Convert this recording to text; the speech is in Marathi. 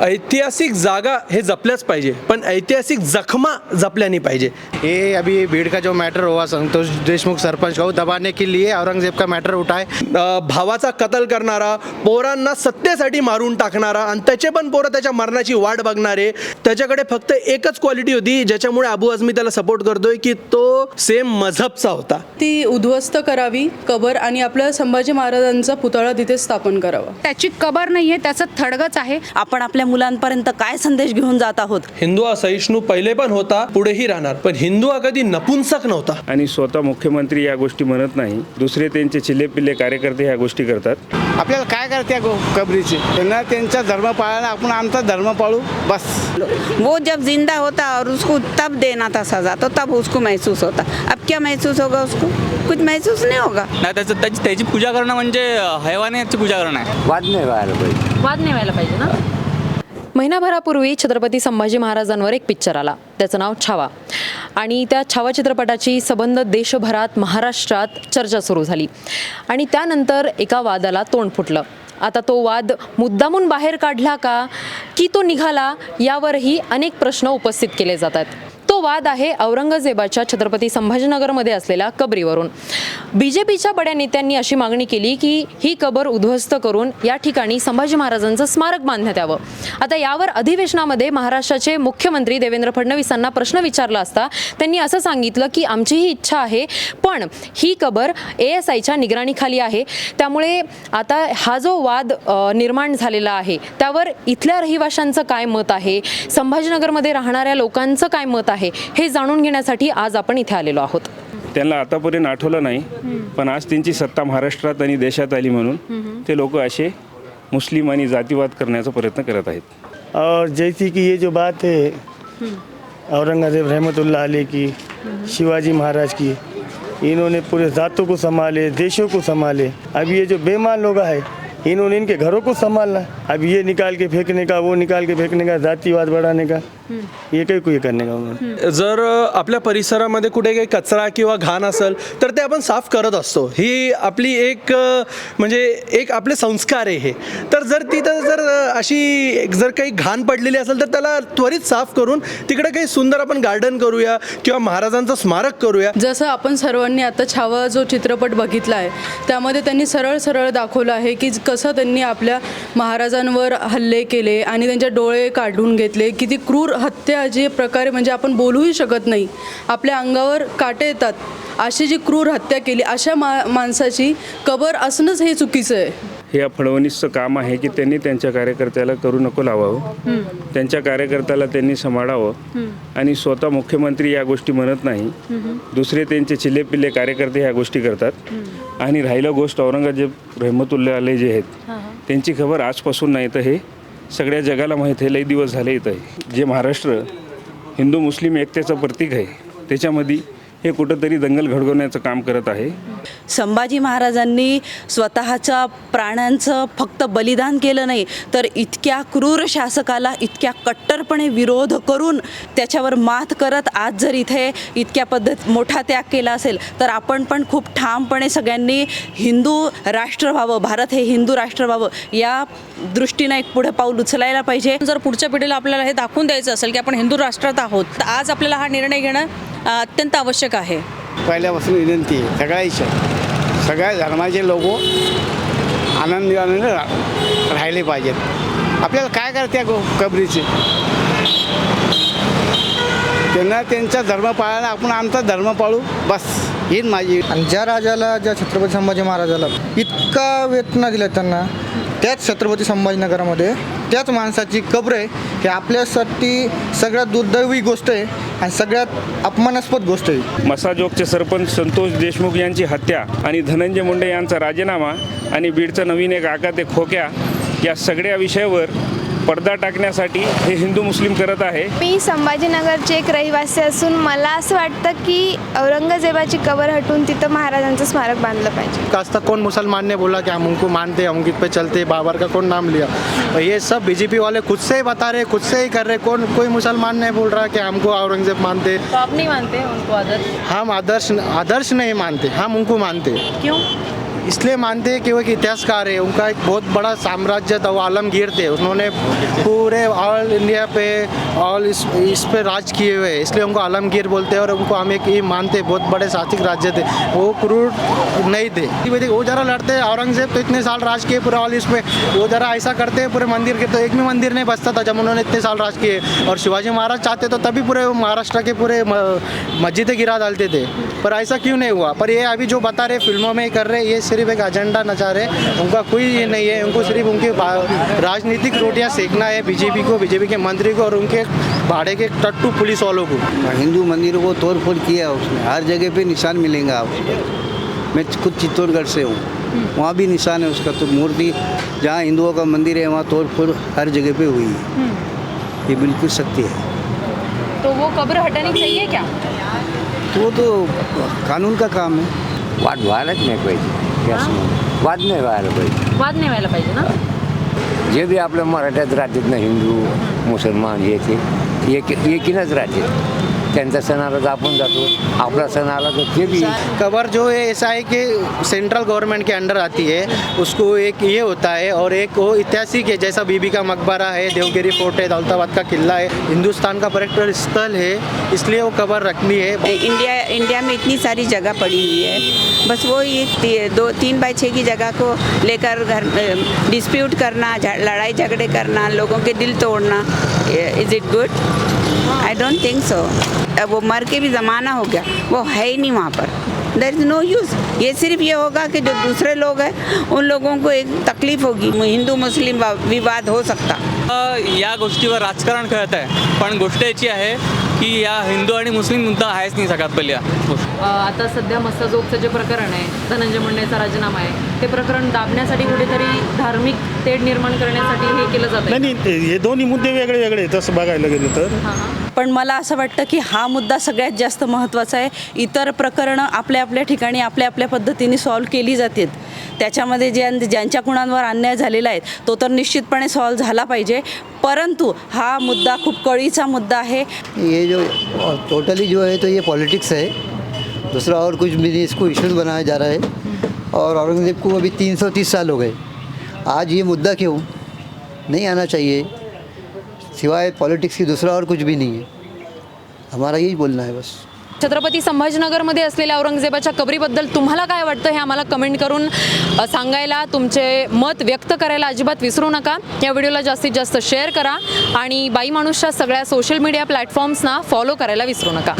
ऐतिहासिक जागा हे जपल्याच पाहिजे पण ऐतिहासिक जखमा जपल्या नाही पाहिजे. ये अभी भीड़ का जो मैटर हुआ संतोष देशमुख सरपंच को दबाने के लिए औरंगजेब का मैटर उठाए। अ, भावाचा कत्ल करणारा पोरांना सत्तेसाठी मारून टाकणारा आणि त्याचे पण पोरं त्याच्या मरणाची वाट बघणारे त्याच्याकडे फक्त एकच क्वालिटी होती ज्याच्यामुळे अबू आझमी त्याला सपोर्ट करतोय की तो सेम मझहबचा होता. ती उद्ध्वस्त करावी कबर आणि आपल्या संभाजी महाराजांचा पुतळा तिथे स्थापन करावा. त्याची कबर नाहीये त्याचं थडगच आहे. आपण आपल्या मुलांपर्यंत काय संदेश घेऊन जात आहोत? हिंदू हा सहिष्णू पहिले पण होता पुढेही राहणार. पण हिंदू हा कधी नपुंसक नव्हता. आणि स्वतः मुख्यमंत्री या गोष्टी म्हणत नाही. दुसरे त्यांचे चिल्लेपिल्ले कार्यकर्ते ह्या गोष्टी करतात. आपल्याला काय करते कबरीचे? त्यांना त्यांचा धर्म पाळायला आपण आमचा धर्म पाळू बस. वो जब जिंदा होता और उसको तब देना था सजा तो तब उसको महसूस होता। अब क्या महसूस होगा उसको? कुछ महसूस नहीं होगा। नाही त्याचं त्याची त्याची पूजा करणं म्हणजे हैवानाची पूजा करणं आहे. वाद नाही व्हायला पाहिजे ना? महिनाभरापूर्वी छत्रपती संभाजी महाराजांवर एक पिक्चर आला. त्याचं नाव छावा. आणि त्या छावा चित्रपटाची संबंध देशभरात महाराष्ट्रात चर्चा सुरू झाली. आणि त्यानंतर एका वादाला तोंड फुटलं. आता तो वाद मुद्दामून बाहेर काढला का? की तो निघाला? यावरही अनेक प्रश्न उपस्थित केले जातात. तो वाद आहे औरंगजेबाच्या छत्रपती संभाजीनगरमध्ये असलेल्या कबरीवरून. बी जे पीच्या बड्या नेत्यांनी अशी मागणी केली की ही कबर उद्ध्वस्त करून या ठिकाणी संभाजी महाराजांचं स्मारक बांधण्यात यावं. आता यावर अधिवेशनामध्ये महाराष्ट्राचे मुख्यमंत्री देवेंद्र फडणवीसांना प्रश्न विचारला असता त्यांनी असं सांगितलं की आमची ही इच्छा आहे पण ही कबर ए एस आयच्या निगराणीखाली आहे. त्यामुळे आता हा जो वाद निर्माण झालेला आहे त्यावर इथल्या रहिवाशांचं काय मत आहे? संभाजीनगरमध्ये राहणाऱ्या लोकांचं काय मत आहे? हे जाणून घेण्यासाठी आज आपण इथे आलेलो आहोत. त्यांना आतापर्यंत आठवलं नाही पण आज त्यांची सत्ता महाराष्ट्रात आणि देशात आली म्हणून ते लोक असे मुस्लिम आणि जातीवाद करण्याचा प्रयत्न करत आहेत. और जैसी कि ये जो बात है औरंगजेब रहमतुल्लाह अलैह की शिवाजी महाराज की इन्होंने पूरे ज़ातों को संभाले देशों को संभाले अब ये जो बेमान लोग है इन्होंने इनके घरों को संभालना अब ये निकाल के फेंकने का वो निकाल के फेंकने का जातिवाद बढ़ाने का। ये कहीं को ये करने का उन्होंने जर आपल्या परिसरामध्ये कुठे काही कचरा किंवा घाण असेल तर ते आपण साफ करत असतो. ही आपली एक म्हणजे एक आपले संस्कार आहे हे. तर जर तिथं जर अशी एक जर काही घाण पडलेली असेल तर त्याला त्वरित साफ करून तिकडे काही सुंदर आपण गार्डन करूया किंवा महाराजांचं स्मारक करूया. जसं आपण सर्वांनी आता छावा जो चित्रपट बघितला आहे त्यामध्ये त्यांनी सरळ सरळ दाखवलं आहे की कसं त्यांनी आपल्या महाराजांवर हल्ले केले आणि त्यांचे डोळे काढून घेतले किती क्रूर हत्या जे प्रकारे म्हणजे आपण बोलूही शकत नाही आपल्या अंगावर काटे येतात अशी जी क्रूर हत्या केली अशा मा माणसाची कबर असणंच हे चुकीचं आहे. हे फडणवीसचं काम आहे की त्यांनी त्यांच्या कार्यकर्त्याला करू नको लावावं. त्यांच्या कार्यकर्त्याला त्यांनी सांभाळावं. आणि स्वतः मुख्यमंत्री या गोष्टी म्हणत नाही. दुसरे त्यांचे चिल्लेपिल्ले कार्यकर्ते ह्या गोष्टी करतात. आणि राहिलं गोष्ट औरंगजेब रहमतुल्ला आले जे आहेत त्यांची खबर आजपासून नाही तर हे सगळ्या जगाला माहीत आहे लई दिवस झाले येत आहे. जे महाराष्ट्र हिंदू मुस्लिम एकतेचं प्रतीक आहे त्याच्यामध्ये हे कुठंतरी दंगल घडवण्याचं काम करत आहे. संभाजी महाराजांनी स्वतःच्या प्राण्यांचं फक्त बलिदान केलं नाही तर इतक्या क्रूर शासकाला इतक्या कट्टरपणे विरोध करून त्याच्यावर मात करत आज जर इथे इतक्या पद्धत मोठा त्याग केला असेल तर आपण पण खूप ठामपणे सगळ्यांनी हिंदू राष्ट्र व्हावं भारत हे हिंदू राष्ट्र व्हावं या दृष्टीनं एक पुढे पाऊल उचलायला पाहिजे. जर पुढच्या पिढीला आपल्याला हे दाखवून द्यायचं असेल की आपण हिंदू राष्ट्रात आहोत तर आज आपल्याला हा निर्णय घेणं अत्यंत आवश्यक आहे. पहिल्यापासून विनंती आहे सगळ्या सगळ्या धर्माचे लोक आनंदाने रा- राहिले पाहिजेत. आपल्याला काय करते कबरीचे? त्यांना त्यांचा धर्म पाळायला आपण आमचा धर्म पाळू बस. हीच माझी. आणि ज्या राजाला ज्या छत्रपती संभाजी महाराजाला इतका वेतना दिला त्यांना त्याच छत्रपती संभाजीनगरामध्ये त्याच माणसाची कब्र आहे हे आपल्यासाठी सगळ्यात दुर्दैवी गोष्ट आहे आणि सगळ्यात अपमानास्पद गोष्ट आहे. मसाजोगचे सरपंच संतोष देशमुख यांची हत्या आणि धनंजय मुंडे यांचा राजीनामा आणि बीडचं नवीन एक आका ते खोक्या या सगळ्या विषयावर पडदा टाकण्यासाठी हे हिंदू मुस्लिम करत आहे. मी संभाजीनगरचे एक रहिवासी असून मला असं वाटतं की औरंगजेबाची कबर हटून तिथं महाराजांचं स्मारक बांधलं पाहिजे. आज तक कौन मुसलमान ने बोला कि हम उनको मानते हम उनके पे चलते बाबर का कौन नाम लिया? और ये सब बीजेपी वाले खुद से ही बता रहे खुद से ही कर रहे कौन कोई मुसलमान नहीं बोल रहा कि हमको औरंगजेब मानते। तो आप नहीं मानते उनको आदर्श? हम आदर्श आदर्श नहीं मानते हम उनको मानते। क्यों? इसलिए मानते हैं कि वो एक इतिहासकार है। उनका एक बहुत बड़ा साम्राज्य था, वो आलमगीर थे। उन्होंने पूरे ऑल इंडिया पे ऑल इस इस पे राज किए हुए इसलिए उनको आलमगीर बोलते हैं और उनको हम एक ये मानते बहुत बड़े शासक राज्य थे। वो क्रूर नहीं थे। वो जरा लड़ते औरंगज़ेब तो इतने साल राज किए पूरे ऑल इस पे वो जरा ऐसा करते हैं पूरे मंदिर के तो एक भी मंदिर नहीं बचता था जब उन्होंने इतने साल राज किए। और शिवाजी महाराज चाहते तो तभी पूरे महाराष्ट्र के पूरे मस्जिदें गिरा डालते थे। पर ऐसा क्यों नहीं हुआ? पर ये अभी जो बता रहे फ़िल्मों में कर रहे ये सिर्फ़ एक एजेंडा नचा रहे उनका कोई ये नहीं है उनको सिर्फ़ उनके राजनीतिक रोटियाँ सेकना है बीजेपी को बीजेपी के मंत्री को और उनके भाड़े के टट्टू पुलिस वालों को। हिंदू मंदिरों को तोड़ फोड़ किया है उसने। हर जगह पे निशान मिलेंगे आपको मैं खुद चित्तौड़गढ़ से हूँ। वहाँ भी निशान है उसका। तो मूर्ति जहाँ हिंदुओं का मंदिर है वहाँ तोड़ फोड़ हर जगह पे हुई है। ये बिल्कुल सत्य है। तो वो कब्र हटानी चाहिए क्या? तो वो तो कानून का काम है। वाद व्हायलाच नाही पाहिजे या समोर वाद नाही व्हायला पाहिजे. वाद नाही व्हायला पाहिजे ना? जे बी आपल्या मराठ्यात राहतात ना हिंदू मुसलमान हे ते एक एकीनंच राहतात. त्यांचा सण आला तर आपण जातो. आपला सण आला ते बी कबर जो है ऐसा है कि सेंट्रल गवर्नमेंट के अंडर आती है। उसको एक ये होता है और एक वो ऐतिहासिक है जैसा बीबी का मकबरा है देवगिरी फोर्ट है दौलताबाद का किला है हिंदुस्तान का पर्यटन स्थल है इसलिए वो कबर रखनी है। इंडिया इंडिया में इतनी सारी जगह पड़ी हुई है। बस वो ये दो तीन बाई छः की जगह को लेकर घर डिस्प्यूट करना लड़ाई झगड़े करना लोगों के दिल तोड़ना is it good I don't think so वो मर के भी ज़माना हो गया। वो है ही नहीं वहाँ पर। देर इज़ नो यूज़ ये सिर्फ ये होगा कि जो दूसरे लोग हैं उन लोगों को एक तकलीफ होगी। हिंदू मुस्लिम वा- विवाद हो सकता। या गोष्टीवर राजकारण खेळत आहे पण गोष्ट याची आहे की या हिंदू आणि मुस्लिम मुद्दा आहेच नाही सगळ्यात पहिल्या आता सध्या मस्साजोगचं जे प्रकरण आहे धनंजय मुंडेचा राजीनामा आहे ते प्रकरण दाबण्यासाठी कुठेतरी धार्मिक तेढ निर्माण करण्यासाठी हे केलं जात नाही हे दोन्ही मुद्दे वेगळे वेगळे आहेत तसं बघायला गेलं तर. पण मला असं वाटतं की हा मुद्दा सगळ्यात जास्त महत्त्वाचा आहे. इतर प्रकरणं आपल्या आपल्या ठिकाणी आपल्या आपल्या पद्धतीने सॉल्व केली जातात. त्याच्यामध्ये ज्या ज्यांच्या कुणांवर अन्याय झालेला आहे तो तर निश्चितपणे सॉल्व झाला पाहिजे. परंतु हा मुद्दा खूप कळीचा मुद्दा आहे. ये जो टोटली जो है तो ये पॉलिटिक्स है दूसरा और कुछ भी नहीं इसको इश्यूज बनाया जा रहा है. और औरंगज़ेब को अभी 330 साल हो गए. आज ये मुद्दा क्यों नहीं आना चाहिए? सिवाय पॉलिटिक्स की दूसरा और कुछ भी नहीं है। हमारा यही बोलना है बस। छत्रपती संभाजीनगरमध्ये असलेल्या औरंगजेबाच्या कबरीबद्दल तुम्हाला काय वाटतं हे आम्हाला कमेंट करून सांगायला तुमचे मत व्यक्त करायला अजिबात विसरू नका. या व्हिडिओला जास्तीत जास्त शेअर करा आणि बाई माणूसच्या सगळ्या सोशल मीडिया प्लॅटफॉर्म्सना फॉलो करायला विसरू नका.